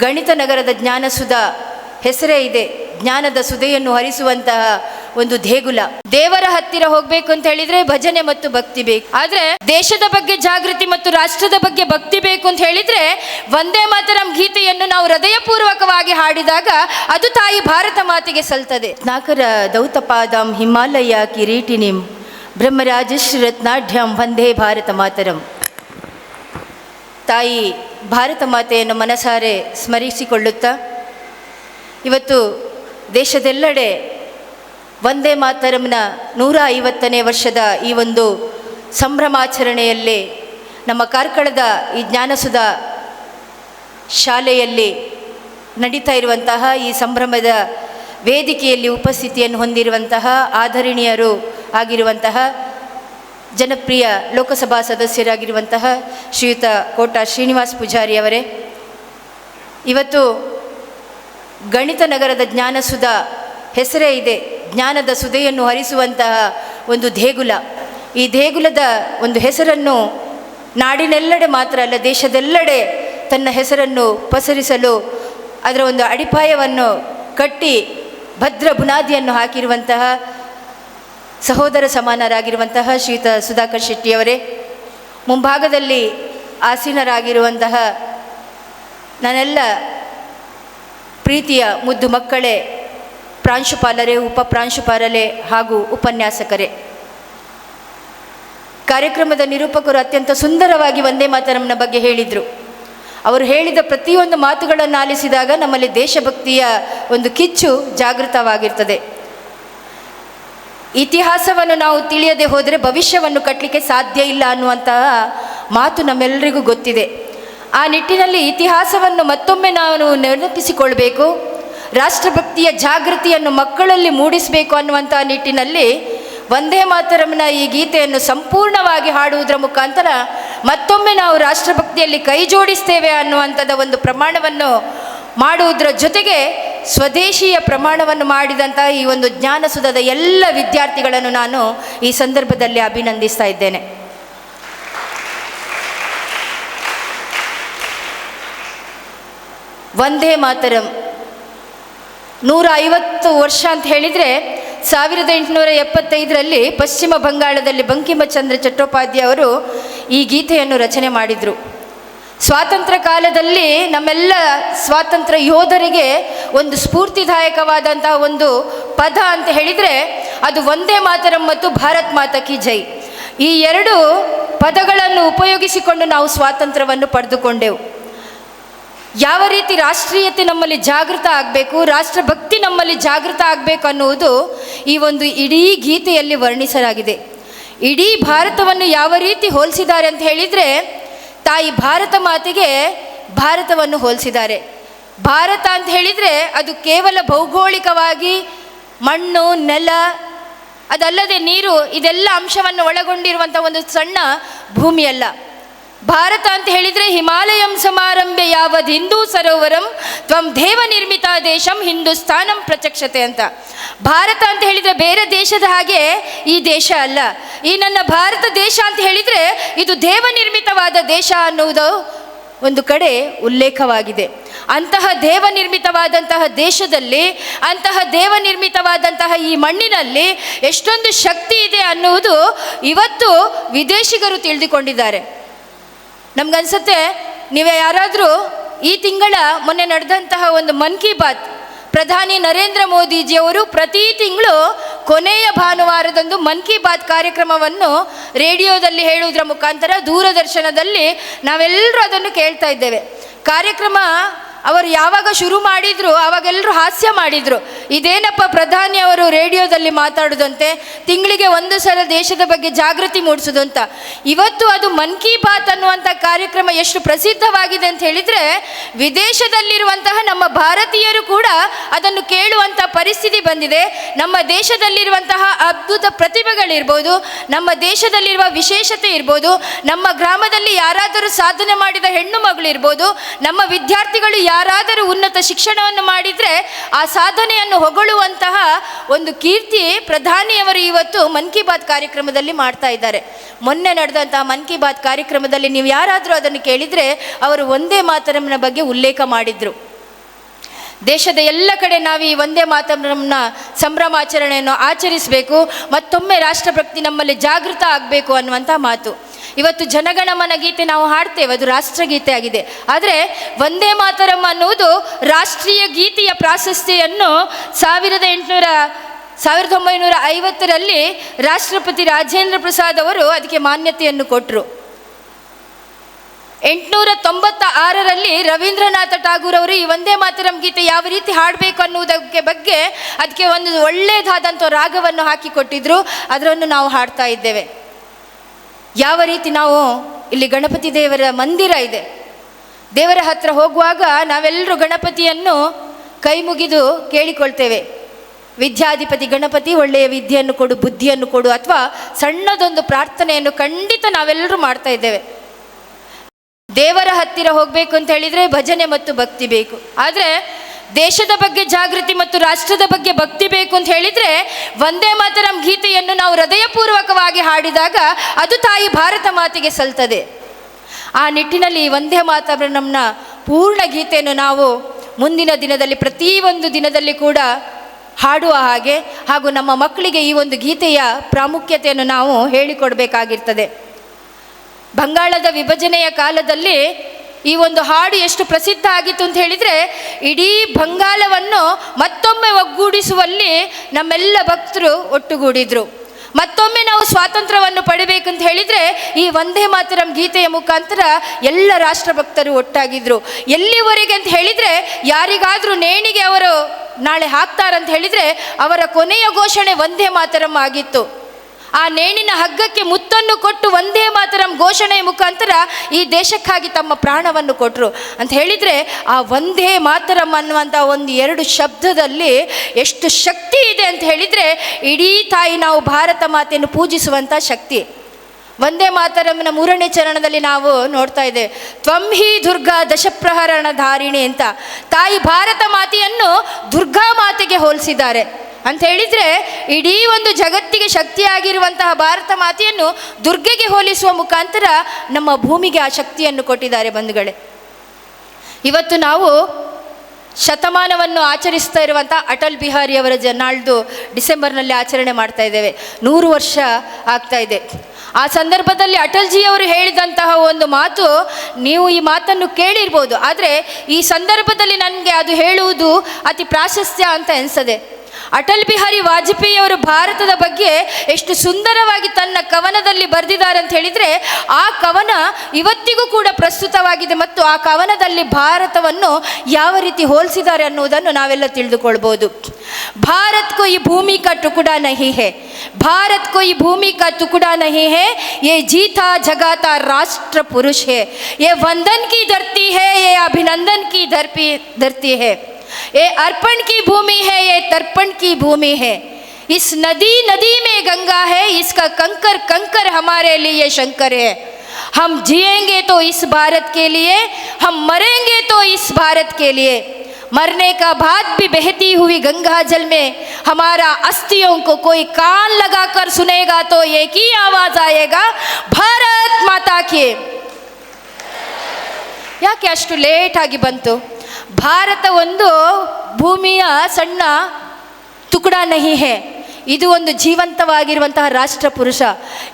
ಗಣಿತ ನಗರದ ಜ್ಞಾನಸುಧ ಹೆಸರೇ ಇದೆ. ಜ್ಞಾನದ ಸುಧೆಯನ್ನು ಹರಿಸುವಂತಹ ಒಂದು ದೇಗುಲ. ದೇವರ ಹತ್ತಿರ ಹೋಗ್ಬೇಕು ಅಂತ ಹೇಳಿದ್ರೆ ಭಜನೆ ಮತ್ತು ಭಕ್ತಿ ಬೇಕು. ಆದ್ರೆ ದೇಶದ ಬಗ್ಗೆ ಜಾಗೃತಿ ಮತ್ತು ರಾಷ್ಟ್ರದ ಬಗ್ಗೆ ಭಕ್ತಿ ಬೇಕು ಅಂತ ಹೇಳಿದ್ರೆ ಒಂದೇ ಮಾತರಂ ಗೀತೆಯನ್ನು ನಾವು ಹೃದಯಪೂರ್ವಕವಾಗಿ ಹಾಡಿದಾಗ ಅದು ತಾಯಿ ಭಾರತ ಮಾತೆಗೆ ಸಲ್ತದೆ ನಾಕರ ದೌತಪಾದಂ ಹಿಮಾಲಯ ಕಿರೀಟಿನಿಂ ಬ್ರಹ್ಮರಾಜಶ್ರೀ ರತ್ನಾಢ್ಯಂ ವಂದೇ ಭಾರತ ಮಾತರಂ. ತಾಯಿ ಭಾರತ ಮಾತೆಯನ್ನು ಮನಸಾರೆ ಸ್ಮರಿಸಿಕೊಳ್ಳುತ್ತಾ, ಇವತ್ತು ದೇಶದೆಲ್ಲೆಡೆ ವಂದೇ ಮಾತರಂನ ನೂರ ಐವತ್ತನೇ ವರ್ಷದ ಈ ಒಂದು ಸಂಭ್ರಮಾಚರಣೆಯಲ್ಲಿ, ನಮ್ಮ ಕಾರ್ಕಳದ ಈ ಜ್ಞಾನಸುಧ ಶಾಲೆಯಲ್ಲಿ ನಡೀತಾ ಇರುವಂತಹ ಈ ಸಂಭ್ರಮದ ವೇದಿಕೆಯಲ್ಲಿ ಉಪಸ್ಥಿತಿಯನ್ನು ಹೊಂದಿರುವಂತಹ ಆಧರಣೀಯರು ಆಗಿರುವಂತಹ ಜನಪ್ರಿಯ ಲೋಕಸಭಾ ಸದಸ್ಯರಾಗಿರುವಂತಹ ಶ್ರೀಯುತ ಕೋಟ ಶ್ರೀನಿವಾಸ್ ಪೂಜಾರಿ ಅವರೇ, ಇವತ್ತು ಗಣಿತ ನಗರದ ಜ್ಞಾನಸುಧ ಹೆಸರೇ ಇದೆ, ಜ್ಞಾನದ ಸುಧೆಯನ್ನು ಹರಿಸುವಂತಹ ಒಂದು ದೇಗುಲ. ಈ ದೇಗುಲದ ಒಂದು ಹೆಸರನ್ನು ನಾಡಿನೆಲ್ಲೆಡೆ ಮಾತ್ರ ಅಲ್ಲ, ದೇಶದೆಲ್ಲೆಡೆ ತನ್ನ ಹೆಸರನ್ನು ಪಸರಿಸಲು ಅದರ ಒಂದು ಅಡಿಪಾಯವನ್ನು ಕಟ್ಟಿ ಭದ್ರ ಬುನಾದಿಯನ್ನು ಹಾಕಿರುವಂತಹ ಸಹೋದರ ಸಮಾನರಾಗಿರುವಂತಹ ಶ್ರೀತ ಸುಧಾಕರ್ ಶೆಟ್ಟಿಯವರೇ, ಮುಂಭಾಗದಲ್ಲಿ ಆಸೀನರಾಗಿರುವಂತಹ ನನ್ನೆಲ್ಲ ಪ್ರೀತಿಯ ಮುದ್ದು ಮಕ್ಕಳೇ, ಪ್ರಾಂಶುಪಾಲರೇ ಉಪ ಪ್ರಾಂಶುಪಾಲರೇ ಹಾಗೂ ಉಪನ್ಯಾಸಕರೇ. ಕಾರ್ಯಕ್ರಮದ ನಿರೂಪಕರು ಅತ್ಯಂತ ಸುಂದರವಾಗಿ ಒಂದೇ ಮಾತರಂನ ಬಗ್ಗೆ ಹೇಳಿದರು. ಅವರು ಹೇಳಿದ ಪ್ರತಿಯೊಂದು ಮಾತುಗಳನ್ನು ಆಲಿಸಿದಾಗ ನಮ್ಮಲ್ಲಿ ದೇಶಭಕ್ತಿಯ ಒಂದು ಕಿಚ್ಚು ಜಾಗೃತವಾಗಿರ್ತದೆ. ಇತಿಹಾಸವನ್ನು ನಾವು ತಿಳಿಯದೆ ಹೋದರೆ ಭವಿಷ್ಯವನ್ನು ಕಟ್ಟಲಿಕ್ಕೆ ಸಾಧ್ಯ ಇಲ್ಲ ಅನ್ನುವಂತಹ ಮಾತು ನಮ್ಮೆಲ್ಲರಿಗೂ ಗೊತ್ತಿದೆ. ಆ ನಿಟ್ಟಿನಲ್ಲಿ ಇತಿಹಾಸವನ್ನು ಮತ್ತೊಮ್ಮೆ ನಾವು ನೆನಪಿಸಿಕೊಳ್ಬೇಕು. ರಾಷ್ಟ್ರಭಕ್ತಿಯ ಜಾಗೃತಿಯನ್ನು ಮಕ್ಕಳಲ್ಲಿ ಮೂಡಿಸಬೇಕು ಅನ್ನುವಂಥ ನಿಟ್ಟಿನಲ್ಲಿ ವಂದೇ ಮಾತರಮ್ನ ಈ ಗೀತೆಯನ್ನು ಸಂಪೂರ್ಣವಾಗಿ ಹಾಡುವುದರ ಮುಖಾಂತರ ಮತ್ತೊಮ್ಮೆ ನಾವು ರಾಷ್ಟ್ರಭಕ್ತಿಯಲ್ಲಿ ಕೈ ಜೋಡಿಸ್ತೇವೆ ಅನ್ನುವಂಥದ ಒಂದು ಪ್ರಮಾಣವನ್ನು ಮಾಡುವುದರ ಜೊತೆಗೆ ಸ್ವದೇಶಿಯ ಪ್ರಮಾಣವನ್ನು ಮಾಡಿದಂತಹ ಈ ಒಂದು ಜ್ಞಾನಸುಧದ ಎಲ್ಲ ವಿದ್ಯಾರ್ಥಿಗಳನ್ನು ನಾನು ಈ ಸಂದರ್ಭದಲ್ಲಿ ಅಭಿನಂದಿಸ್ತಾ ಇದ್ದೇನೆ. ವಂದೇ ಮಾತರಂ. ನೂರ ಐವತ್ತು ವರ್ಷ ಅಂತ ಹೇಳಿದರೆ ಸಾವಿರದ ಎಂಟುನೂರ ಎಪ್ಪತ್ತೈದರಲ್ಲಿ ಪಶ್ಚಿಮ ಬಂಗಾಳದಲ್ಲಿ ಬಂಕಿಮಚಂದ್ರ ಚಟ್ಟೋಪಾಧ್ಯಾಯ ಅವರು ಈ ಗೀತೆಯನ್ನು ರಚನೆ ಮಾಡಿದರು. ಸ್ವಾತಂತ್ರ್ಯ ಕಾಲದಲ್ಲಿ ನಮ್ಮೆಲ್ಲ ಸ್ವಾತಂತ್ರ್ಯ ಯೋಧರಿಗೆ ಒಂದು ಸ್ಫೂರ್ತಿದಾಯಕವಾದಂತಹ ಒಂದು ಪದ ಅಂತ ಹೇಳಿದರೆ ಅದು ಒಂದೇ ಮಾತರಂ ಮತ್ತು ಭಾರತ್ ಮಾತಾ ಕಿ ಜೈ ಈ ಎರಡು ಪದಗಳನ್ನು ಉಪಯೋಗಿಸಿಕೊಂಡು ನಾವು ಸ್ವಾತಂತ್ರ್ಯವನ್ನು ಪಡೆದುಕೊಂಡೆವು. ಯಾವ ರೀತಿ ರಾಷ್ಟ್ರೀಯತೆ ನಮ್ಮಲ್ಲಿ ಜಾಗೃತ ಆಗಬೇಕು, ರಾಷ್ಟ್ರಭಕ್ತಿ ನಮ್ಮಲ್ಲಿ ಜಾಗೃತ ಆಗಬೇಕು ಅನ್ನುವುದು ಈ ಒಂದು ಇಡೀ ಗೀತೆಯಲ್ಲಿ ವರ್ಣಿಸಲಾಗಿದೆ. ಇಡೀ ಭಾರತವನ್ನು ಯಾವ ರೀತಿ ಹೋಲಿಸಿದ್ದಾರೆ ಅಂತ ಹೇಳಿದರೆ ತಾಯಿ ಭಾರತ ಮಾತೆಗೆ ಭಾರತವನ್ನು ಹೋಲಿಸಿದ್ದಾರೆ. ಭಾರತ ಅಂತ ಹೇಳಿದರೆ ಅದು ಕೇವಲ ಭೌಗೋಳಿಕವಾಗಿ ಮಣ್ಣು, ನೆಲ, ಅದಲ್ಲದೆ ನೀರು ಇದೆಲ್ಲ ಅಂಶವನ್ನು ಒಳಗೊಂಡಿರುವಂಥ ಒಂದು ಸಣ್ಣ ಭೂಮಿಯಲ್ಲ. ಭಾರತ ಅಂತ ಹೇಳಿದರೆ ಹಿಮಾಲಯಂ ಸಮಾರಂಭೆ ಯಾವದ್ ಹಿಂದೂ ಸರೋವರಂ ತ್ವಂ ದೇವ ನಿರ್ಮಿತ ದೇಶಂ ಹಿಂದೂಸ್ತಾನಂ ಪ್ರಚಕ್ಷತೆ ಅಂತ. ಭಾರತ ಅಂತ ಹೇಳಿದರೆ ಬೇರೆ ದೇಶದ ಹಾಗೆ ಈ ದೇಶ ಅಲ್ಲ. ಈ ನನ್ನ ಭಾರತ ದೇಶ ಅಂತ ಹೇಳಿದರೆ ಇದು ದೇವ ನಿರ್ಮಿತವಾದ ದೇಶ ಅನ್ನುವುದು ಒಂದು ಕಡೆ ಉಲ್ಲೇಖವಾಗಿದೆ. ಅಂತಹ ದೇವ ನಿರ್ಮಿತವಾದಂತಹ ದೇಶದಲ್ಲಿ, ಅಂತಹ ದೇವ ನಿರ್ಮಿತವಾದಂತಹ ಈ ಮಣ್ಣಿನಲ್ಲಿ ಎಷ್ಟೊಂದು ಶಕ್ತಿ ಇದೆ ಅನ್ನುವುದು ಇವತ್ತು ವಿದೇಶಿಗರು ತಿಳಿದುಕೊಂಡಿದ್ದಾರೆ. ನಮ್ಗನ್ಸುತ್ತೆ, ನೀವು ಯಾರಾದರೂ ಈ ತಿಂಗಳ ಮೊನ್ನೆ ನಡೆದಂತಹ ಒಂದು ಮನ್ ಕಿ ಬಾತ್ ಪ್ರಧಾನಿ ನರೇಂದ್ರ ಮೋದಿಜಿಯವರು ಪ್ರತಿ ತಿಂಗಳು ಕೊನೆಯ ಭಾನುವಾರದಂದು ಮನ್ ಕಿ ಬಾತ್ ಕಾರ್ಯಕ್ರಮವನ್ನು ರೇಡಿಯೋದಲ್ಲಿ ಹೇಳುವುದರ ಮುಖಾಂತರ ದೂರದರ್ಶನದಲ್ಲಿ ನಾವೆಲ್ಲರೂ ಅದನ್ನು ಕೇಳ್ತಾ ಇದ್ದೇವೆ. ಕಾರ್ಯಕ್ರಮ ಅವರು ಯಾವಾಗ ಶುರು ಮಾಡಿದ್ರು ಅವಾಗೆಲ್ಲರೂ ಹಾಸ್ಯ ಮಾಡಿದರು. ಇದೇನಪ್ಪ ಪ್ರಧಾನಿ ಅವರು ರೇಡಿಯೋದಲ್ಲಿ ಮಾತಾಡೋದಂತೆ? ತಿಂಗಳಿಗೆ ಒಂದು ಸಲ ದೇಶದ ಬಗ್ಗೆ ಜಾಗೃತಿ ಮೂಡಿಸೋದು ಅಂತ ಇವತ್ತು ಅದು ಮನ್ ಕಿ ಬಾತ್ ಅನ್ನುವಂಥ ಕಾರ್ಯಕ್ರಮ ಎಷ್ಟು ಪ್ರಸಿದ್ಧವಾಗಿದೆ ಅಂತ ಹೇಳಿದರೆ, ವಿದೇಶದಲ್ಲಿರುವಂತಹ ನಮ್ಮ ಭಾರತೀಯರು ಕೂಡ ಅದನ್ನು ಕೇಳುವಂಥ ಪರಿಸ್ಥಿತಿ ಬಂದಿದೆ. ನಮ್ಮ ದೇಶದಲ್ಲಿರುವಂತಹ ಅದ್ಭುತ ಪ್ರತಿಭೆಗಳಿರ್ಬೋದು, ನಮ್ಮ ದೇಶದಲ್ಲಿರುವ ವಿಶೇಷತೆ ಇರ್ಬೋದು, ನಮ್ಮ ಗ್ರಾಮದಲ್ಲಿ ಯಾರಾದರೂ ಸಾಧನೆ ಮಾಡಿದ ಹೆಣ್ಣು ಮಗಳಿರ್ಬೋದು, ನಮ್ಮ ವಿದ್ಯಾರ್ಥಿಗಳು ಯಾರಾದರೂ ಉನ್ನತ ಶಿಕ್ಷಣವನ್ನು ಮಾಡಿದರೆ ಆ ಸಾಧನೆಯನ್ನು ಹೊಗಳುವಂತಹ ಒಂದು ಕೀರ್ತಿ ಪ್ರಧಾನಿಯವರು ಇವತ್ತು ಮನ್ ಕಿ ಬಾತ್ ಕಾರ್ಯಕ್ರಮದಲ್ಲಿ ಮಾಡ್ತಾ ಇದ್ದಾರೆ. ಮೊನ್ನೆ ನಡೆದಂತಹ ಮನ್ ಕಿ ಬಾತ್ ಕಾರ್ಯಕ್ರಮದಲ್ಲಿ ನೀವು ಯಾರಾದರೂ ಅದನ್ನು ಕೇಳಿದರೆ ಅವರು ಒಂದೇ ಮಾತರಮ್ನ ಬಗ್ಗೆ ಉಲ್ಲೇಖ ಮಾಡಿದರು. ದೇಶದ ಎಲ್ಲ ಕಡೆ ನಾವು ಈ ಒಂದೇ ಮಾತರಂನ ಸಂಭ್ರಮಾಚರಣೆಯನ್ನು ಆಚರಿಸಬೇಕು, ಮತ್ತೊಮ್ಮೆ ರಾಷ್ಟ್ರಭಕ್ತಿ ನಮ್ಮಲ್ಲಿ ಜಾಗೃತ ಆಗಬೇಕು ಅನ್ನುವಂಥ ಮಾತು. ಇವತ್ತು ಜನಗಣಮನ ಗೀತೆ ನಾವು ಹಾಡ್ತೇವೆ, ಅದು ರಾಷ್ಟ್ರಗೀತೆ ಆಗಿದೆ. ಆದರೆ ವಂದೇ ಮಾತರಂ ಅನ್ನುವುದು ರಾಷ್ಟ್ರೀಯ ಗೀತೆಯ ಪ್ರಾಶಸ್ತಿಯನ್ನು ಸಾವಿರದ ಎಂಟುನೂರ, ಸಾವಿರದ ಒಂಬೈನೂರ ಐವತ್ತರಲ್ಲಿ ರಾಷ್ಟ್ರಪತಿ ರಾಜೇಂದ್ರ ಪ್ರಸಾದ್ ಅವರು ಅದಕ್ಕೆ ಮಾನ್ಯತೆಯನ್ನು ಕೊಟ್ಟರು ಎಂಟುನೂರ ತೊಂಬತ್ತ ಆರರಲ್ಲಿ ರವೀಂದ್ರನಾಥ ಠಾಗೂರ್ ಅವರು ಈ ವಂದೇ ಮಾತರಂ ಗೀತೆ ಯಾವ ರೀತಿ ಹಾಡಬೇಕು ಅನ್ನುವುದಕ್ಕೆ ಬಗ್ಗೆ ಅದಕ್ಕೆ ಒಂದು ಒಳ್ಳೆಯದಾದಂಥ ರಾಗವನ್ನು ಹಾಕಿಕೊಟ್ಟಿದ್ರು ಅದರನ್ನು ನಾವು ಹಾಡ್ತಾ ಇದ್ದೇವೆ. ಯಾವ ರೀತಿ ನಾವು ಇಲ್ಲಿ ಗಣಪತಿ ದೇವರ ಮಂದಿರ ಇದೆ. ದೇವರ ಹತ್ರ ಹೋಗುವಾಗ ನಾವೆಲ್ಲರೂ ಗಣಪತಿಯನ್ನು ಕೈ ಮುಗಿದು ಕೇಳಿಕೊಳ್ತೇವೆ. ವಿದ್ಯಾಧಿಪತಿ ಗಣಪತಿ ಒಳ್ಳೆಯ ವಿದ್ಯೆಯನ್ನು ಕೊಡು, ಬುದ್ಧಿಯನ್ನು ಕೊಡು ಅಥವಾ ಸಣ್ಣದೊಂದು ಪ್ರಾರ್ಥನೆಯನ್ನು ಖಂಡಿತ ನಾವೆಲ್ಲರೂ ಮಾಡ್ತಾ ಇದ್ದೇವೆ. ದೇವರ ಹತ್ತಿರ ಹೋಗಬೇಕು ಅಂತ ಹೇಳಿದರೆ ಭಜನೆ ಮತ್ತು ಭಕ್ತಿ ಬೇಕು. ಆದರೆ ದೇಶದ ಬಗ್ಗೆ ಜಾಗೃತಿ ಮತ್ತು ರಾಷ್ಟ್ರದ ಬಗ್ಗೆ ಭಕ್ತಿ ಬೇಕು ಅಂತ ಹೇಳಿದರೆ ವಂದೇ ಮಾತರಂ ಗೀತೆಯನ್ನು ನಾವು ಹೃದಯಪೂರ್ವಕವಾಗಿ ಹಾಡಿದಾಗ ಅದು ತಾಯಿ ಭಾರತ ಮಾತೆಗೆ ಸಲ್ತದೆ ಆ ನಿಟ್ಟಿನಲ್ಲಿ ವಂದೇ ಮಾತರಂನ ಪೂರ್ಣ ಗೀತೆಯನ್ನು ನಾವು ಮುಂದಿನ ದಿನದಲ್ಲಿ ಪ್ರತಿಯೊಂದು ದಿನದಲ್ಲಿ ಕೂಡ ಹಾಡುವ ಹಾಗೆ ಹಾಗೂ ನಮ್ಮ ಮಕ್ಕಳಿಗೆ ಈ ಒಂದು ಗೀತೆಯ ಪ್ರಾಮುಖ್ಯತೆಯನ್ನು ನಾವು ಹೇಳಿಕೊಡಬೇಕಾಗಿರ್ತದೆ. ಬಂಗಾಳದ ವಿಭಜನೆಯ ಕಾಲದಲ್ಲಿ ಈ ಒಂದು ಹಾಡು ಎಷ್ಟು ಪ್ರಸಿದ್ಧ ಆಗಿತ್ತು ಅಂತ ಹೇಳಿದರೆ, ಇಡೀ ಬಂಗಾಲವನ್ನು ಮತ್ತೊಮ್ಮೆ ಒಗ್ಗೂಡಿಸುವಲ್ಲಿ ನಮ್ಮೆಲ್ಲ ಭಕ್ತರು ಒಟ್ಟುಗೂಡಿದ್ರು. ಮತ್ತೊಮ್ಮೆ ನಾವು ಸ್ವಾತಂತ್ರ್ಯವನ್ನು ಪಡಿಬೇಕಂತ ಹೇಳಿದರೆ, ಈ ವಂದೇ ಮಾತರಂ ಗೀತೆಯ ಮುಖಾಂತರ ಎಲ್ಲ ರಾಷ್ಟ್ರಭಕ್ತರು ಒಟ್ಟಾಗಿದ್ರು. ಎಲ್ಲಿವರೆಗೆ ಅಂತ ಹೇಳಿದರೆ, ಯಾರಿಗಾದರೂ ನೇಣಿಗೆ ಅವರು ನಾಳೆ ಹಾಕ್ತಾರಂತ ಹೇಳಿದರೆ, ಅವರ ಕೊನೆಯ ಘೋಷಣೆ ವಂದೇ ಮಾತರಂ ಆಗಿತ್ತು. ಆ ನೇಣಿನ ಹಗ್ಗಕ್ಕೆ ಮುತ್ತನ್ನು ಕೊಟ್ಟು ಒಂದೇ ಮಾತರಂ ಘೋಷಣೆಯ ಮುಖಾಂತರ ಈ ದೇಶಕ್ಕಾಗಿ ತಮ್ಮ ಪ್ರಾಣವನ್ನು ಕೊಟ್ಟರು ಅಂತ ಹೇಳಿದರೆ ಆ ಒಂದೇ ಮಾತರಂ ಅನ್ನುವಂಥ ಒಂದು ಎರಡು ಶಬ್ದದಲ್ಲಿ ಎಷ್ಟು ಶಕ್ತಿ ಇದೆ ಅಂತ ಹೇಳಿದರೆ ಇಡೀ ತಾಯಿ ನಾವು ಭಾರತ ಮಾತೆಯನ್ನು ಪೂಜಿಸುವಂಥ ಶಕ್ತಿ. ಒಂದೇ ಮಾತರಮ್ಮನ ಮೂರನೇ ಚರಣದಲ್ಲಿ ನಾವು ನೋಡ್ತಾ ಇದ್ದೇವೆ. ತ್ವಂ ಹಿ ದುರ್ಗಾ ದಶಪ್ರಹರಣ ಧಾರಿಣಿ ಅಂತ. ತಾಯಿ ಭಾರತ ಮಾತೆಯನ್ನು ದುರ್ಗಾ ಮಾತೆಗೆ ಹೋಲಿಸಿದ್ದಾರೆ. ಅಂತ ಹೇಳಿದರೆ ಇಡೀ ಒಂದು ಜಗತ್ತಿಗೆ ಶಕ್ತಿಯಾಗಿರುವಂತಹ ಭಾರತ ಮಾತೆಯನ್ನು ದುರ್ಗೆಗೆ ಹೋಲಿಸುವ ಮುಖಾಂತರ ನಮ್ಮ ಭೂಮಿಗೆ ಆ ಶಕ್ತಿಯನ್ನು ಕೊಟ್ಟಿದ್ದಾರೆ ಬಂಧುಗಳೇ. ಇವತ್ತು ನಾವು ಶತಮಾನವನ್ನು ಆಚರಿಸ್ತಾ ಇರುವಂಥ ಅಟಲ್ ಬಿಹಾರಿ ಅವರ ನಾಳ್ದು ಡಿಸೆಂಬರ್ನಲ್ಲಿ ಆಚರಣೆ ಮಾಡ್ತಾ ಇದ್ದೇವೆ. ನೂರು ವರ್ಷ ಆಗ್ತಾ ಇದೆ. ಆ ಸಂದರ್ಭದಲ್ಲಿ ಅಟಲ್ಜಿ ಅವರು ಹೇಳಿದಂತಹ ಒಂದು ಮಾತು ನೀವು ಈ ಮಾತನ್ನು ಕೇಳಿರ್ಬೋದು. ಆದರೆ ಈ ಸಂದರ್ಭದಲ್ಲಿ ನನಗೆ ಅದು ಹೇಳುವುದು ಅತಿ ಪ್ರಾಶಸ್ತ್ಯ ಅಂತ ಅನಿಸದೆ ಅಟಲ್ ಬಿಹಾರಿ ವಾಜಪೇಯಿ ಅವರು ಭಾರತದ ಬಗ್ಗೆ ಎಷ್ಟು ಸುಂದರವಾಗಿ ತನ್ನ ಕವನದಲ್ಲಿ ಬರೆದಿದ್ದಾರೆ ಅಂತ ಹೇಳಿದರೆ, ಆ ಕವನ ಇವತ್ತಿಗೂ ಕೂಡ ಪ್ರಸ್ತುತವಾಗಿದೆ ಮತ್ತು ಆ ಕವನದಲ್ಲಿ ಭಾರತವನ್ನು ಯಾವ ರೀತಿ ಹೋಲಿಸಿದ್ದಾರೆ ಅನ್ನುವುದನ್ನು ನಾವೆಲ್ಲ ತಿಳಿದುಕೊಳ್ಬೋದು. ಭಾರತ್ ಕೋ ಈ ಭೂಮಿ ಕಾ ಟುಕುಡಾ ನಹಿ ಹೇ. ಭಾರತ್ ಕೋ ಈ ಭೂಮಿ ಕಾ ಟುಕುಡಾ ನಹಿ ಹೇ. ಏ ಜೀತಾ ಜಗಾತ ರಾಷ್ಟ್ರ ಪುರುಷ್ ಹೇ. ಏ ವಂದನ್ ಕಿ ಧರ್ತಿ ಹೇ ಏ ಅಭಿನಂದನ್ ಕಿ ಧರ್ಪಿ, ಧರ್ತಿ ಹೇ. ये अर्पण की भूमि है ये तर्पण की भूमि है इस नदी नदी में गंगा है इसका कंकर कंकर हमारे लिए शंकर है हम जिएंगे तो इस भारत के लिए हम मरेंगे तो इस भारत के लिए मरने का बाद भी बहती हुई गंगा जल में हमारा अस्थियों को कोई कान लगाकर सुनेगा तो एक ही आवाज आएगा ಭಾರತ್ ಮಾತಾ ಕಿ ಯಾಕೆ ಅಷ್ಟು ಲೇಟಾಗಿ ಬಂತು ಭಾರತ ಒಂದು ಭೂಮಿಯ ಸಣ್ಣ ತುಕುಡ ನಹಿ ಹೇ. ಇದು ಒಂದು ಜೀವಂತವಾಗಿರುವಂತಹ ರಾಷ್ಟ್ರ ಪುರುಷ.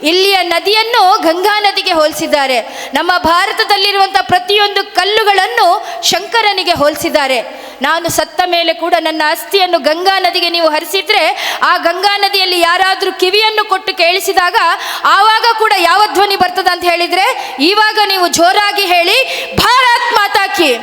ಇಲ್ಲಿಯ ನದಿಯನ್ನು ಗಂಗಾ ನದಿಗೆ ಹೋಲಿಸಿದ್ದಾರೆ. ನಮ್ಮ ಭಾರತದಲ್ಲಿರುವಂಥ ಪ್ರತಿಯೊಂದು ಕಲ್ಲುಗಳನ್ನು ಶಂಕರನಿಗೆ ಹೋಲಿಸಿದ್ದಾರೆ. ನಾನು ಸತ್ತ ಮೇಲೆ ಕೂಡ ನನ್ನ ಅಸ್ಥಿಯನ್ನು ಗಂಗಾ ನದಿಗೆ ನೀವು ಹರಿಸಿದ್ರೆ, ಆ ಗಂಗಾ ನದಿಯಲ್ಲಿ ಯಾರಾದರೂ ಕಿವಿಯನ್ನು ಕೊಟ್ಟು ಕೇಳಿಸಿದಾಗ, ಆವಾಗ ಕೂಡ ಯಾವ ಧ್ವನಿ ಬರ್ತದೆ ಅಂತ ಹೇಳಿದರೆ, ಇವಾಗ ನೀವು ಜೋರಾಗಿ ಹೇಳಿ, ಭಾರತ್ ಮಾತಾ ಕಿ.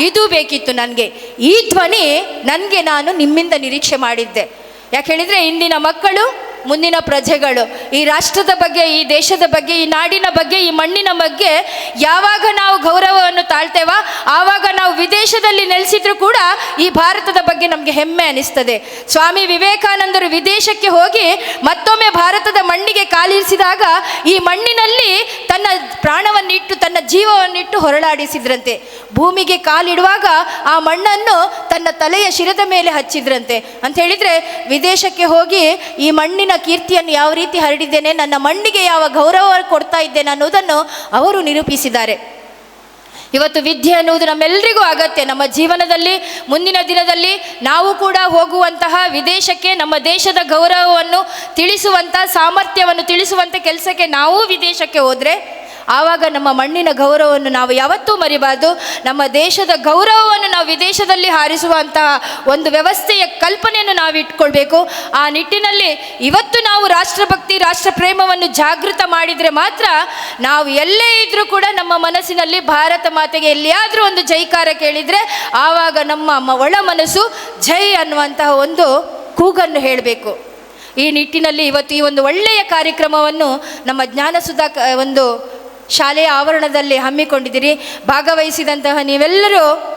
ಇದು ಬೇಕಿತ್ತು ನನಗೆ. ಈ ಧ್ವನಿ ನನಗೆ ನಾನು ನಿಮ್ಮಿಂದ ನಿರೀಕ್ಷೆ ಮಾಡಿದ್ದೆ. ಯಾಕೆ ಹೇಳಿದರೆ ಇಂದಿನ ಮಕ್ಕಳು ಮುಂದಿನ ಪ್ರಜೆಗಳು, ಈ ರಾಷ್ಟ್ರದ ಬಗ್ಗೆ, ಈ ದೇಶದ ಬಗ್ಗೆ, ಈ ನಾಡಿನ ಬಗ್ಗೆ, ಈ ಮಣ್ಣಿನ ಬಗ್ಗೆ ಯಾವಾಗ ನಾವು ಗೌರವವನ್ನು ತಾಳ್ತೇವ, ಆವಾಗ ನಾವು ವಿದೇಶದಲ್ಲಿ ನೆಲೆಸಿದ್ರು ಕೂಡ ಈ ಭಾರತದ ಬಗ್ಗೆ ನಮಗೆ ಹೆಮ್ಮೆ ಅನಿಸ್ತದೆ. ಸ್ವಾಮಿ ವಿವೇಕಾನಂದರು ವಿದೇಶಕ್ಕೆ ಹೋಗಿ ಮತ್ತೊಮ್ಮೆ ಭಾರತದ ಮಣ್ಣಿಗೆ ಕಾಲಿರಿಸಿದಾಗ ಈ ಮಣ್ಣಿನಲ್ಲಿ ತನ್ನ ಪ್ರಾಣವನ್ನಿಟ್ಟು, ತನ್ನ ಜೀವವನ್ನಿಟ್ಟು ಹೊರಳಾಡಿಸಿದ್ರಂತೆ. ಭೂಮಿಗೆ ಕಾಲಿಡುವಾಗ ಆ ಮಣ್ಣನ್ನು ತನ್ನ ತಲೆಯ ಶಿರದ ಮೇಲೆ ಹಚ್ಚಿದ್ರಂತೆ. ಅಂತ ಹೇಳಿದರೆ, ವಿದೇಶಕ್ಕೆ ಹೋಗಿ ಈ ಮಣ್ಣಿನ ಕೀರ್ತಿಯನ್ನು ಯಾವ ರೀತಿ ಹರಡಿದ್ದೇನೆ, ನನ್ನ ಮಣ್ಣಿಗೆ ಯಾವ ಗೌರವ ಕೊಡ್ತಾ ಇದ್ದೇನೆ ಅನ್ನೋದನ್ನು ಅವರು ನಿರೂಪಿಸಿದ್ದಾರೆ. ಇವತ್ತು ವಿದ್ಯೆ ಅನ್ನುವುದು ನಮ್ಮೆಲ್ಲರಿಗೂ ಅಗತ್ಯ. ನಮ್ಮ ಜೀವನದಲ್ಲಿ, ಮುಂದಿನ ದಿನದಲ್ಲಿ ನಾವು ಕೂಡ ಹೋಗುವಂತಹ ವಿದೇಶಕ್ಕೆ, ನಮ್ಮ ದೇಶದ ಗೌರವವನ್ನು ತಿಳಿಸುವಂಥ ಸಾಮರ್ಥ್ಯವನ್ನು ತಿಳಿಸುವಂಥ ಕೆಲಸಕ್ಕೆ ನಾವು ವಿದೇಶಕ್ಕೆ ಹೋದರೆ ಆವಾಗ ನಮ್ಮ ಮಣ್ಣಿನ ಗೌರವವನ್ನು ನಾವು ಯಾವತ್ತೂ ಮರಿಬಾರ್ದು. ನಮ್ಮ ದೇಶದ ಗೌರವವನ್ನು ನಾವು ವಿದೇಶದಲ್ಲಿ ಹಾರಿಸುವಂತಹ ಒಂದು ವ್ಯವಸ್ಥೆಯ ಕಲ್ಪನೆಯನ್ನು ನಾವು ಇಟ್ಕೊಳ್ಬೇಕು ಆ ನಿಟ್ಟಿನಲ್ಲಿ ಇವತ್ತು ನಾವು ರಾಷ್ಟ್ರಭಕ್ತಿ ರಾಷ್ಟ್ರ ಪ್ರೇಮವನ್ನು ಜಾಗೃತ ಮಾಡಿದರೆ ಮಾತ್ರ ನಾವು ಎಲ್ಲೇ ಇದ್ರೂ ಕೂಡ ನಮ್ಮ ಮನಸ್ಸಿನಲ್ಲಿ ಭಾರತ ಮಾತೆಗೆ ಎಲ್ಲಿಯಾದರೂ ಒಂದು ಜೈಕಾರ ಕೇಳಿದರೆ ಆವಾಗ ನಮ್ಮ ಒಳ ಮನಸ್ಸು ಜೈ ಅನ್ನುವಂತಹ ಒಂದು ಕೂಗನ್ನು ಹೇಳಬೇಕು. ಈ ನಿಟ್ಟಿನಲ್ಲಿ ಇವತ್ತು ಈ ಒಂದು ಒಳ್ಳೆಯ ಕಾರ್ಯಕ್ರಮವನ್ನು ನಮ್ಮ ಜ್ಞಾನಸುಧಾ ಒಂದು ಶಾಲೆಯ ಆವರಣದಲ್ಲಿ ಹಮ್ಮಿಕೊಂಡಿದ್ದೀರಿ. ಭಾಗವಹಿಸಿದಂತಹ ನೀವೆಲ್ಲರೂ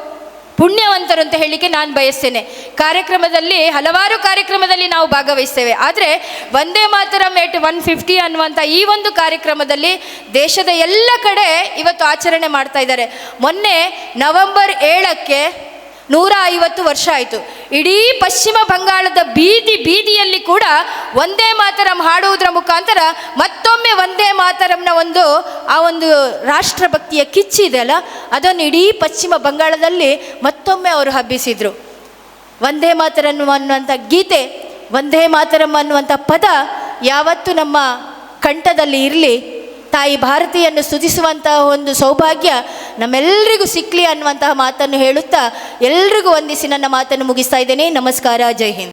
ಪುಣ್ಯವಂತರು ಅಂತ ಹೇಳಲಿಕ್ಕೆ ನಾನು ಬಯಸ್ತೇನೆ. ಕಾರ್ಯಕ್ರಮದಲ್ಲಿ, ಹಲವಾರು ಕಾರ್ಯಕ್ರಮದಲ್ಲಿ ನಾವು ಭಾಗವಹಿಸ್ತೇವೆ. ಆದರೆ Vande Mataram eight one fifty ಅನ್ನುವಂಥ ಈ ಒಂದು ಕಾರ್ಯಕ್ರಮದಲ್ಲಿ ದೇಶದ ಎಲ್ಲ ಕಡೆ ಇವತ್ತು ಆಚರಣೆ ಮಾಡ್ತಾ ಇದ್ದಾರೆ. ಮೊನ್ನೆ ನವೆಂಬರ್ ಏಳಕ್ಕೆ ನೂರ ಐವತ್ತು ವರ್ಷ ಆಯಿತು. ಇಡೀ ಪಶ್ಚಿಮ ಬಂಗಾಳದ ಬೀದಿ ಬೀದಿಯಲ್ಲಿ ಕೂಡ ಒಂದೇ ಮಾತರಂ ಹಾಡುವುದರ ಮುಖಾಂತರ ಮತ್ತೊಮ್ಮೆ ಒಂದೇ ಮಾತರಂನ ಒಂದು, ಆ ಒಂದು ರಾಷ್ಟ್ರಭಕ್ತಿಯ ಕಿಚ್ಚಿದೆಯಲ್ಲ ಅದನ್ನು ಇಡೀ ಪಶ್ಚಿಮ ಬಂಗಾಳದಲ್ಲಿ ಮತ್ತೊಮ್ಮೆ ಅವರು ಹಬ್ಬಿಸಿದರು. ಒಂದೇ ಮಾತರಂ ಅನ್ನುವಂಥ ಗೀತೆ, ಒಂದೇ ಮಾತರಂ ಅನ್ನುವಂಥ ಪದ ಯಾವತ್ತೂ ನಮ್ಮ ಕಂಠದಲ್ಲಿ ಇರಲಿ. ತಾಯಿ ಭಾರತಿಯನ್ನು ಸ್ತುತಿಸುವಂತಹ ಒಂದು ಸೌಭಾಗ್ಯ ನಮ್ಮೆಲ್ಲರಿಗೂ ಸಿಕ್ಕಲಿ ಅನ್ನುವಂತಹ ಮಾತನ್ನು ಹೇಳುತ್ತಾ ಎಲ್ರಿಗೂ ವಂದಿಸಿ ನನ್ನ ಮಾತನ್ನು ಮುಗಿಸ್ತಾ ಇದ್ದೇನೆ. ನಮಸ್ಕಾರ, ಜೈ ಹಿಂದ್.